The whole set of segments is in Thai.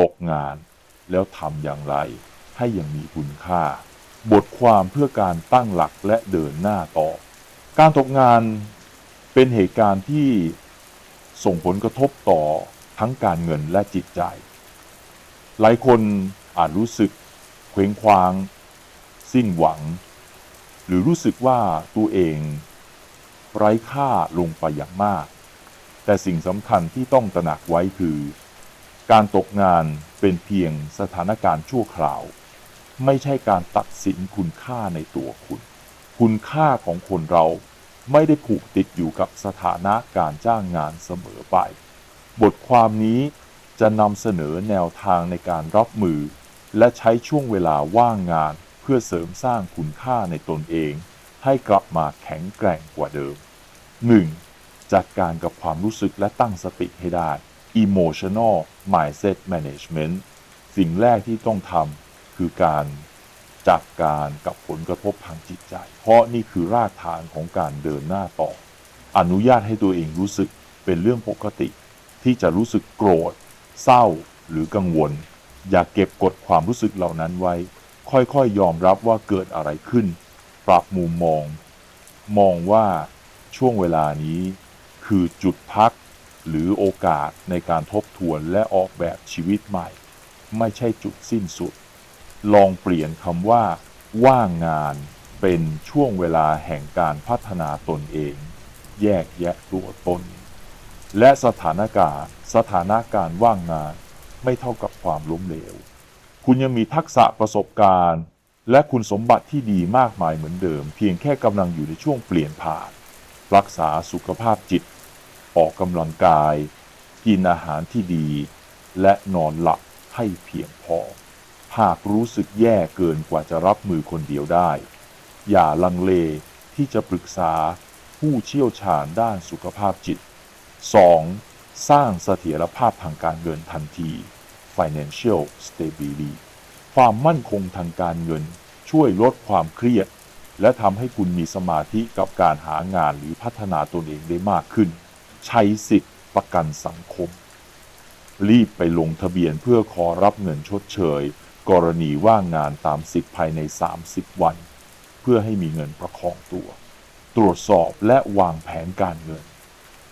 ตกงาน แล้วทำอย่างไร ให้ยังมีคุณค่า บทความเพื่อการตั้งหลักและเดินหน้าต่อ การตกงานเป็นเหตุการณ์ที่ส่งผลกระทบต่อทั้งการเงินและจิตใจ หลายคนอาจรู้สึกเคว้งคว้าง สิ้นหวัง หรือรู้สึกว่าตัวเอง ไร้ค่าลงไปอย่างมาก แต่สิ่งสำคัญที่ต้องตระหนักไว้คือ การตกงานเป็นเพียงสถานการณ์ชั่วคราว ไม่ใช่การตัดสินคุณค่าในตัวคุณ คุณค่าของคนเราไม่ได้ผูกติดอยู่กับสถานะการจ้างงานเสมอไป บทความนี้จะนำเสนอแนวทางในการรับมือ และใช้ช่วงเวลาว่างงานเพื่อเสริมสร้างคุณค่าในตนเอง ให้กลับมาแข็งแกร่งกว่าเดิม 1. จัดการกับความรู้สึกและตั้งสติให้ได้ emotional mindset management สิ่งแรกที่ต้องทำคือการจัดการกับผลกระทบทางจิตใจ เพราะนี่คือรากฐานของการเดินหน้าต่อ อนุญาตให้ตัวเองรู้สึกเป็นเรื่องปกติ ที่จะรู้สึกโกรธ เศร้าหรือกังวล อย่าเก็บกดความรู้สึกเหล่านั้นไว้ ค่อยๆยยอมรับว่าเกิดอะไรขึ้น ปรับมุมมอง มองว่าช่วงเวลานี้ คือจุดพัก หรือโอกาสในการทบทวนและออกแบบชีวิตใหม่ ไม่ใช่จุดสิ้นสุด ลองเปลี่ยนคำว่า ว่างงานเป็นช่วงเวลาแห่งการพัฒนาตนเอง แยกแยะตัวตน และสถานการณ์สถานะการว่างงานไม่เท่ากับความล้มเหลว คุณยังมีทักษะประสบการณ์ และคุณสมบัติที่ดีมากมายเหมือนเดิม เพียงแค่กำลังอยู่ในช่วงเปลี่ยนผ่าน รักษาสุขภาพจิต ออกกำลังกาย กินอาหารที่ดี และนอนหลับให้เพียงพอ หากรู้สึกแย่เกินกว่าจะรับมือคนเดียวได้ อย่าลังเลที่จะปรึกษาผู้เชี่ยวชาญด้านสุขภาพจิต 2. สร้างเสถียรภาพทางการเงินทันที financial stability ความมั่นคงทางการเงินช่วยลดความเครียด และทำให้คุณมีสมาธิกับการหางานหรือพัฒนาตนเองได้มากขึ้น ใช้สิทธิ์ประกันสังคม รีบไปลงทะเบียนเพื่อขอรับเงินชดเชย กรณีว่างงานตามสิทธิ์ภายใน 30 วัน เพื่อให้มีเงินประคองตัว ตรวจสอบและวางแผนการเงิน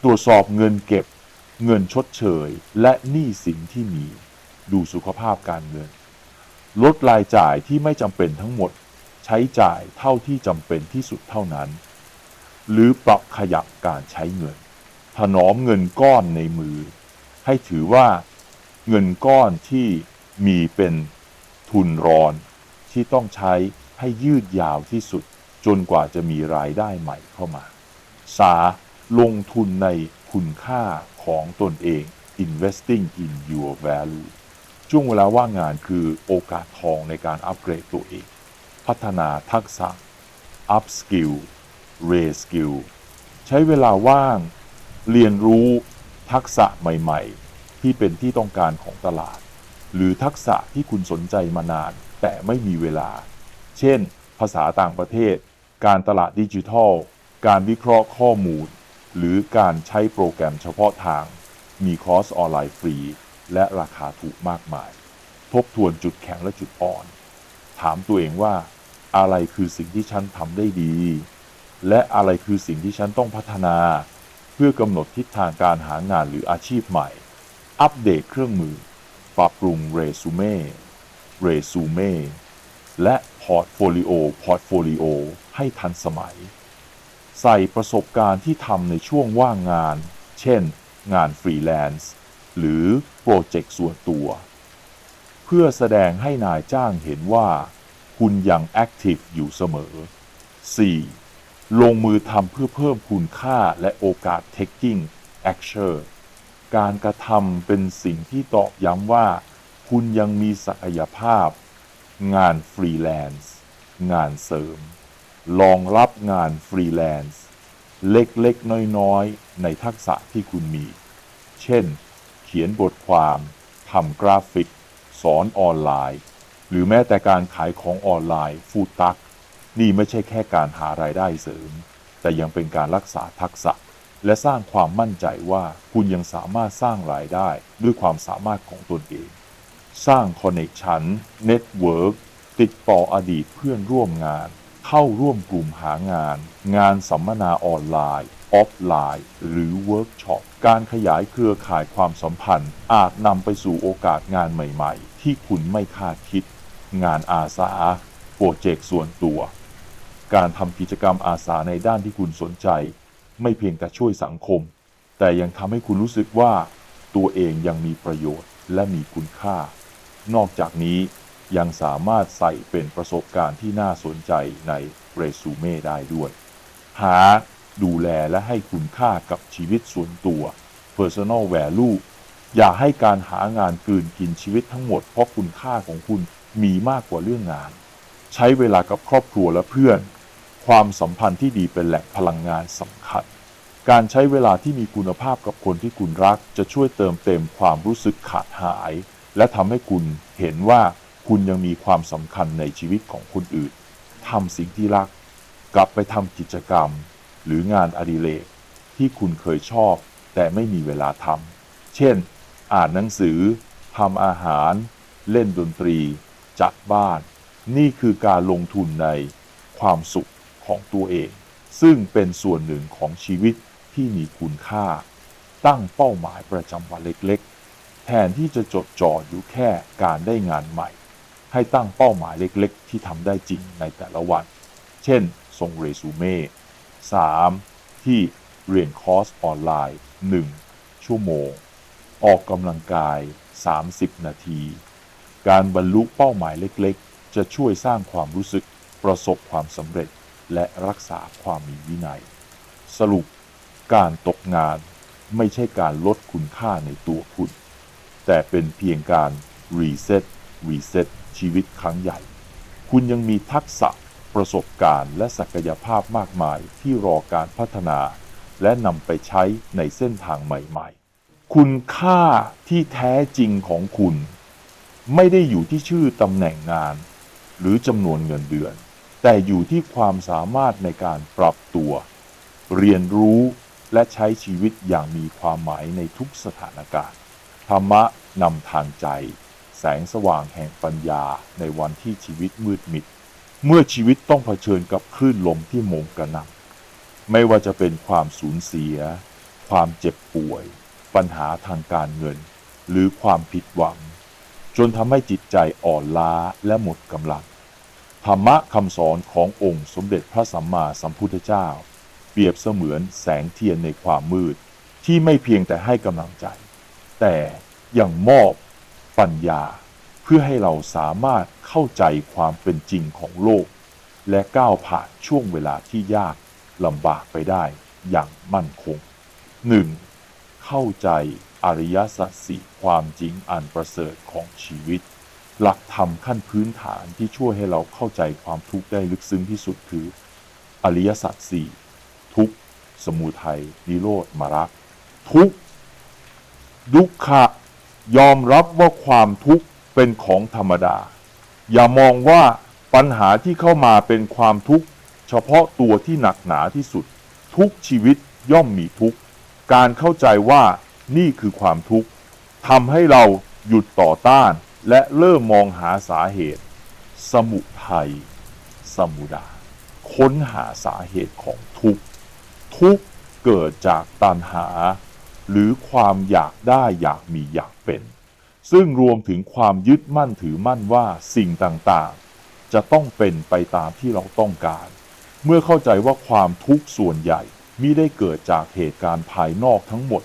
ตรวจสอบเงินเก็บ เงินชดเชย และหนี้สินที่มี ดูสุขภาพการเงิน ลดรายจ่ายที่ไม่จำเป็นทั้งหมด ใช้จ่ายเท่าที่จำเป็นที่สุดเท่านั้น หรือปรับขยับการใช้เงิน ถนอมเงินก้อนในมือ ให้ถือว่าเงินก้อนที่มีเป็นทุนรอนที่ต้องใช้ให้ยืดยาวที่สุด จนกว่าจะมีรายได้ใหม่เข้ามา สาลงทุนในคุณค่าของตนเอง investing in your value ช่วงเวลาว่างงานคือโอกาสทองในการอัปเกรดตัวเอง พัฒนาทักษะ up skill raise skill ใช้เวลาว่าง เรียนรู้ทักษะใหม่ๆ ที่เป็นที่ต้องการของตลาด หรือทักษะที่คุณสนใจมานาน แต่ไม่มีเวลา เช่น ภาษาต่างประเทศ การตลาดดิจิทัล การวิเคราะห์ข้อมูล หรือการใช้โปรแกรมเฉพาะทาง มีคอร์สออนไลน์ฟรี และราคาถูกมากมาย ทบทวนจุดแข็งและจุดอ่อน ถามตัวเองว่า อะไรคือสิ่งที่ฉันทำได้ดี และอะไรคือสิ่งที่ฉันต้องพัฒนา พื่อกำหนดทิศทางการหางานหรืออาชีพใหม่ อัปเดตเครื่องมือ ปรับปรุงเรซูเม่ เรซูเม่ และพอร์ตโฟลิโอ พอร์ตโฟลิโอ ให้ทันสมัย ใส่ประสบการณ์ที่ทำในช่วงว่างงาน เช่น งานฟรีแลนซ์ หรือโปรเจกต์ส่วนตัว เพื่อแสดงให้นายจ้างเห็นว่า คุณยังแอคทีฟอยู่เสมอ 4. ลงมือทำเพื่อเพิ่มคุณค่าและโอกาส taking action การกระทำเป็นสิ่งที่ตอกย้ำว่า คุณยังมีศักยภาพ งานฟรีแลนซ์งานเสริม ลองรับงานฟรีแลนซ์เล็กๆ น้อยๆ ในทักษะที่คุณมี เช่น เขียนบทความทำกราฟิก สอนออนไลน์ หรือแม้แต่การขายของออนไลน์ฟูดตัก นี่ไม่ใช่แค่การหารายได้เสริม แต่ยังเป็นการรักษาทักษะ และสร้างความมั่นใจว่าคุณยังสามารถสร้างรายได้ด้วยความสามารถของตนเอง สร้างคอนเน t ชันเน็ตเวิร์กติดต่ออดีตเพื่อนร่วมงาน เข้าร่วมกลุ่มหางาน งานสัมมนาออนไลน์ออฟไลน์ หรือเวิร์กช็อป การขยายเครือข่ายความสัมพันธ์ อาจนำไปสู่โอกาสงานใหม่ ๆ ที่คุณไม่คาดคิด งานอาสา โปรเจกต์ส่วนตัว การทำกิจกรรมอาสาในด้านที่คุณสนใจ ไม่เพียงแต่ช่วยสังคม แต่ยังทำให้คุณรู้สึกว่า ตัวเองยังมีประโยชน์และมีคุณค่า นอกจากนี้ยังสามารถใส่เป็นประสบการณ์ที่น่าสนใจในเรซูเม่ได้ด้วย หา ดูแลและให้คุณค่ากับชีวิตส่วนตัว Personal Value อย่าให้การหางานกืนกินชีวิตทั้งหมดเพราะคุณค่าของคุณมีมากกว่าเรื่องงาน ใช้เวลากับครอบครัวและเพื่อน ความสัมพันธ์ที่ดีเป็นแหล่งพลังงานสำคัญ การใช้เวลาที่มีคุณภาพกับคนที่คุณรัก จะช่วยเติมเต็มความรู้สึกขาดหาย และทำให้คุณเห็นว่าคุณยังมีความสำคัญในชีวิตของคนอื่นทำสิ่งที่รัก กลับไปทำกิจกรรม หรืองานอดิเรกที่คุณเคยชอบ แต่ไม่มีเวลาทำเช่น อ่านหนังสือทำอาหาร เล่นดนตรี จัดบ้าน นี่คือการลงทุนในความสุข ของตัวเอง ซึ่งเป็นส่วนหนึ่งของชีวิตที่มีคุณค่า ตั้งเป้าหมายประจำวันเล็กๆ แทนที่จะจดจ่ออยู่แค่การได้งานใหม่ ให้ตั้งเป้าหมายเล็กๆ ที่ทำได้จริงในแต่ละวัน เช่น ส่งเรซูเม่ 3. ที่เรียนคอร์สออนไลน์ 1 ชั่วโมง ออกกำลังกาย 30 นาที การบรรลุเป้าหมายเล็กๆ จะช่วยสร้างความรู้สึกประสบความสำเร็จ และรักษาความมีวินัย สรุปการตกงานไม่ใช่การลดคุณค่าในตัวคุณ แต่เป็นเพียงการรีเซ็ตรีเซ็ตชีวิตครั้งใหญ่ คุณยังมีทักษะประสบการณ์และศักยภาพมากมายที่รอการพัฒนา และนำไปใช้ในเส้นทางใหม่ๆ คุณค่าที่แท้จริงของคุณ ไม่ได้อยู่ที่ชื่อตำแหน่งงาน หรือจำนวนเงินเดือน แต่อยู่ที่ความสามารถในการปรับตัว เรียนรู้และใช้ชีวิตอย่างมีความหมายในทุกสถานการณ์ ธรรมะนำทางใจ แสงสว่างแห่งปัญญาในวันที่ชีวิตมืดมิด เมื่อชีวิตต้องเผชิญกับคลื่นลมที่โมงกระหน่ำไม่ว่าจะเป็นความสูญเสีย ความเจ็บป่วย ปัญหาทางการเงิน หรือความผิดหวัง จนทำให้จิตใจอ่อนล้าและหมดกำลัง ธรรมะคำสอนขององค์สมเด็จพระสัมมาสัมพุทธเจ้า เปรียบเสมือนแสงเทียนในความมืด ที่ไม่เพียงแต่ให้กำลังใจ แต่ยังมอบปัญญา เพื่อให้เราสามารถเข้าใจความเป็นจริงของโลก และก้าวผ่านช่วงเวลาที่ยากลำบากไปได้อย่างมั่นคง 1. เข้าใจอริยสัจสี่ความจริงอันประเสริฐของชีวิต หลักธรรมขั้นพื้นฐานที่ช่วยให้เราเข้าใจความทุกข์ได้ลึกซึ้งที่สุดคือ อริยสัจสี่ทุกสมุทัยนิโรธมรรคทุกดุขะยอมรับว่าความทุกข์เป็นของธรรมดา อย่ามองว่าปัญหาที่เข้ามาเป็นความทุกข์ เฉพาะตัวที่หนักหนาที่สุด ทุกชีวิตย่อมมีทุกข์การเข้าใจว่านี่คือความทุกข์ทำให้เราหยุดต่อต้าน และเริ่มมองหาสาเหตุ สมุทัยสมุดา ค้นหาสาเหตุของทุกข์ ทุกข์เกิดจากตัณหา หรือความอยากได้อยากมีอยากเป็น ซึ่งรวมถึงความยึดมั่นถือมั่นว่าสิ่งต่างๆ จะต้องเป็นไปตามที่เราต้องการ เมื่อเข้าใจว่าความทุกข์ส่วนใหญ่มิได้เกิดจากเหตุการณ์ภายนอกทั้งหมด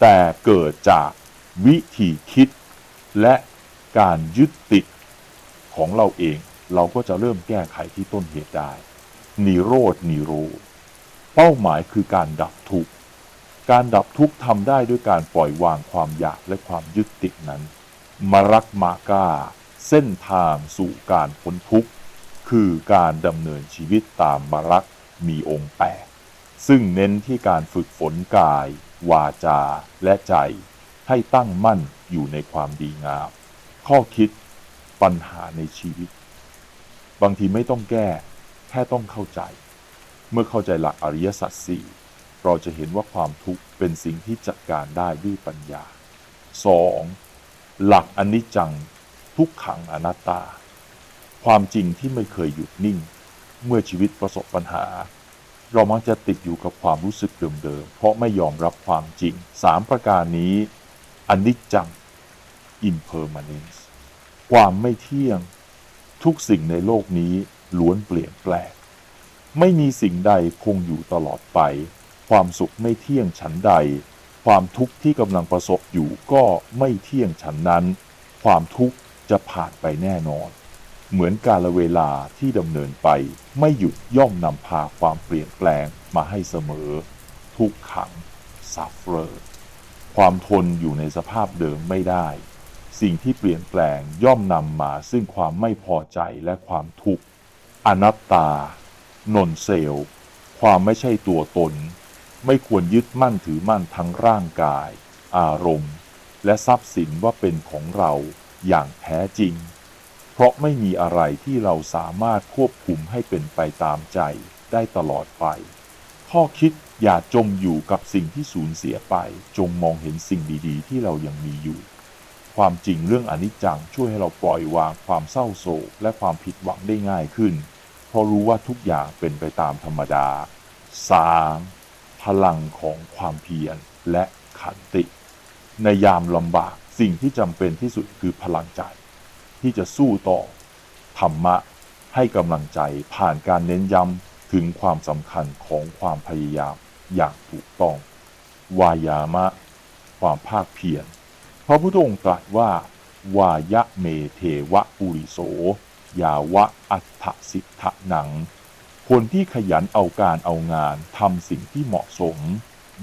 แต่เกิดจากวิธีคิดและ การยึดติดของเราเอง เราก็จะเริ่มแก้ไขที่ต้นเหตุได้ นิโรธนิโร เป้าหมายคือการดับทุกข์ การดับทุกข์ทำได้ด้วยการปล่อยวางความอยากและความยึดติดนั้น มรักมากาเส้นทางสู่การพ้นทุกข์ คือการดำเนินชีวิตตามมรักมีองค์แปดซึ่งเน้นที่การฝึกฝนกาย วาจา และใจ ให้ตั้งมั่นอยู่ในความดีงาม ข้อคิดปัญหาในชีวิต บางทีไม่ต้องแก้ แค่ต้องเข้าใจ เมื่อเข้าใจหลักอริยสัจสี่เราจะเห็นว่าความทุกข์เป็นสิ่งที่จัดการได้ด้วยปัญญา 2. หลักอนิจจังทุกขังอนัตตา ความจริงที่ไม่เคยหยุดนิ่ง เมื่อชีวิตประสบปัญหา เรามักจะติดอยู่กับความรู้สึกเดิมๆเพราะไม่ยอมรับความจริงสามประการนี้อนิจจัง impermanence ความไม่เที่ยง ทุกสิ่งในโลกนี้ล้วนเปลี่ยนแปลงไม่มีสิ่งใดคงอยู่ตลอดไป ความสุขไม่เที่ยงฉันใด ความทุกข์ที่กำลังประสบอยู่ก็ไม่เที่ยงฉันนั้น ความทุกข์จะผ่านไปแน่นอน เหมือนกาลเวลาที่ดำเนินไป ไม่หยุดย่อมนำพาความเปลี่ยนแปลงมาให้เสมอ ทุกขัง suffer ความทนอยู่ในสภาพเดิมไม่ได้ สิ่งที่เปลี่ยนแปลงย่อมนำมาซึ่งความไม่พอใจและความทุกข์ อนัตตา นนเซล ความไม่ใช่ตัวตน ไม่ควรยึดมั่นถือมั่นทั้งร่างกาย อารมณ์ และทรัพย์สินว่าเป็นของเราอย่างแท้จริง เพราะไม่มีอะไรที่เราสามารถควบคุมให้เป็นไปตามใจได้ตลอดไป ข้อคิดอย่าจมอยู่กับสิ่งที่สูญเสียไป จงมองเห็นสิ่งดีๆ ที่เรายังมีอยู่ ความจริงเรื่องอนิจจังช่วยให้เราปล่อยวางความเศร้าโศกและความผิดหวังได้ง่ายขึ้น เพราะรู้ว่าทุกอย่างเป็นไปตามธรรมดา 3. พลังของความเพียรและขันติ ในยามลำบากสิ่งที่จำเป็นที่สุดคือพลังใจ ที่จะสู้ต่อ ธรรมะให้กำลังใจผ่านการเน้นย้ำถึงความสำคัญของความพยายามอย่างถูกต้อง วายามะ ความภาคเพียร พระพุทธองค์ตรัสว่า วายะเมเทวะปุริโส ยาวะอัฏฐสิทธะหนัง คนที่ขยันเอาการเอางานทำสิ่งที่เหมาะสม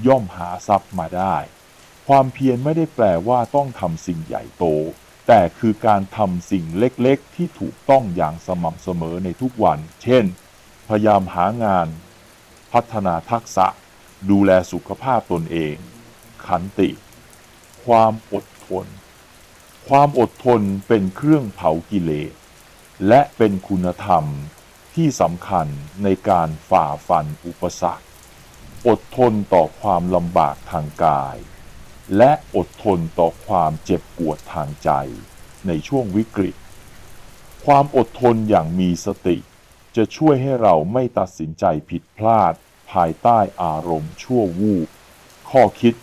ย่อมหาทรัพย์มาได้ ความเพียรไม่ได้แปลว่าต้องทำสิ่งใหญ่โต แต่คือการทำสิ่งเล็กๆ ที่ถูกต้องอย่างสม่ำเสมอในทุกวัน เช่น พยายามหางาน พัฒนาทักษะ ดูแลสุขภาพตนเอง ขันติ ความอดทน ความอดทนเป็นเครื่องเผากิเลส และเป็นคุณธรรมที่สำคัญในการฝ่าฟันอุปสรรค อดทนต่อความลำบากทางกาย และอดทนต่อความเจ็บปวดทางใจในช่วงวิกฤต ความอดทนอย่างมีสติ จะช่วยให้เราไม่ตัดสินใจผิดพลาดภายใต้อารมณ์ชั่ววูบข้อคิด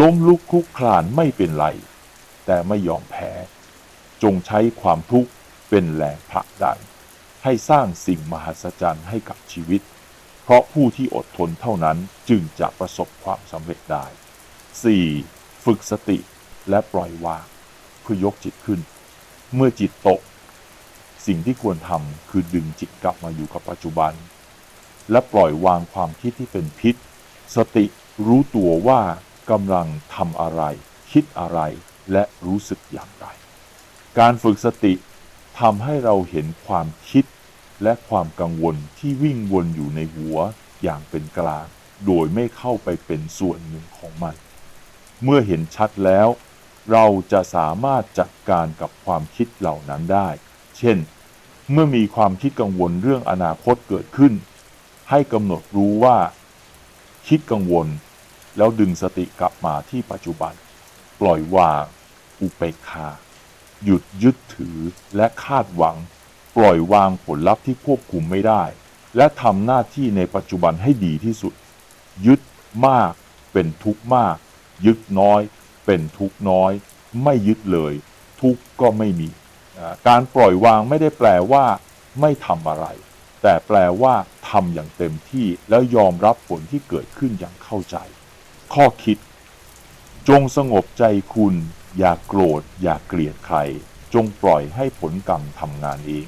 ล้มลุกคลุกคลานไม่เป็นไร แต่ไม่ยอมแพ้ จงใช้ความทุกข์เป็นแรงผลักดัน ให้สร้างสิ่งมหัศจรรย์ให้กับชีวิต เพราะผู้ที่อดทนเท่านั้นจึงจะประสบความสำเร็จได้ 4. ฝึกสติและปล่อยวางเพื่อยกจิตขึ้น เมื่อจิตตก สิ่งที่ควรทำคือดึงจิตกลับมาอยู่กับปัจจุบัน และปล่อยวางความคิดที่เป็นพิษ สติรู้ตัวว่า กำลังทำอะไร คิดอะไรและรู้สึกอย่างไร การฝึกสติทำให้เราเห็นความคิดและความกังวลที่วิ่งวนอยู่ในหัวอย่างเป็นกลาง โดยไม่เข้าไปเป็นส่วนหนึ่งของมัน เมื่อเห็นชัดแล้ว เราจะสามารถจัดการกับความคิดเหล่านั้นได้ เช่น เมื่อมีความคิดกังวลเรื่องอนาคตเกิดขึ้น ให้กำหนดรู้ว่า คิดกังวล แล้วดึงสติกลับมาที่ปัจจุบัน ปล่อยวาง อุเบกขาหยุดยึดถือและคาดหวัง ปล่อยวางผลลัพธ์ที่ควบคุมไม่ได้ และทำหน้าที่ในปัจจุบันให้ดีที่สุด ยึดมาก เป็นทุกข์มาก ยึดน้อย เป็นทุกข์น้อย ไม่ยึดเลย ทุกข์ก็ไม่มี การปล่อยวางไม่ได้แปลว่า ไม่ทำอะไร แต่แปลว่าทำอย่างเต็มที่แล้วยอมรับผลที่เกิดขึ้นอย่างเข้าใจ ข้อคิด จงสงบใจคุณ อย่าโกรธ อย่าเกลียดใคร จงปล่อยให้ผลกรรมทำงานเอง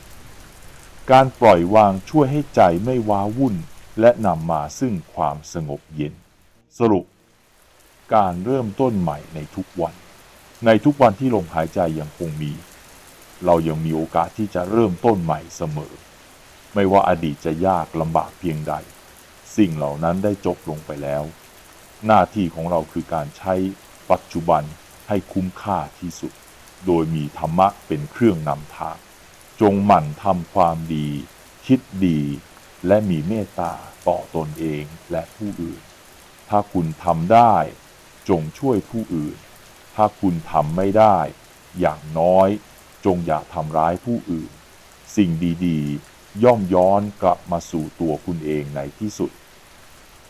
การปล่อยวางช่วยให้ใจไม่ว้าวุ่น และนำมาซึ่งความสงบเย็น สรุป การเริ่มต้นใหม่ในทุกวัน ในทุกวันที่ลมหายใจยังคงมี เรายังมีโอกาสที่จะเริ่มต้นใหม่เสมอ ไม่ว่าอดีตจะยากลำบากเพียงใด สิ่งเหล่านั้นได้จบลงไปแล้ว หน้าที่ของเราคือการใช้ปัจจุบันให้คุ้มค่าที่สุด โดยมีธรรมะเป็นเครื่องนำทาง จงหมั่นทำความดี คิดดี และมีเมตตาต่อตนเองและผู้อื่น ถ้าคุณทำได้ จงช่วยผู้อื่น ถ้าคุณทำไม่ได้ อย่างน้อย จงอย่าทำร้ายผู้อื่น สิ่งดีๆ ย่อมย้อนกลับมาสู่ตัวคุณเองในที่สุด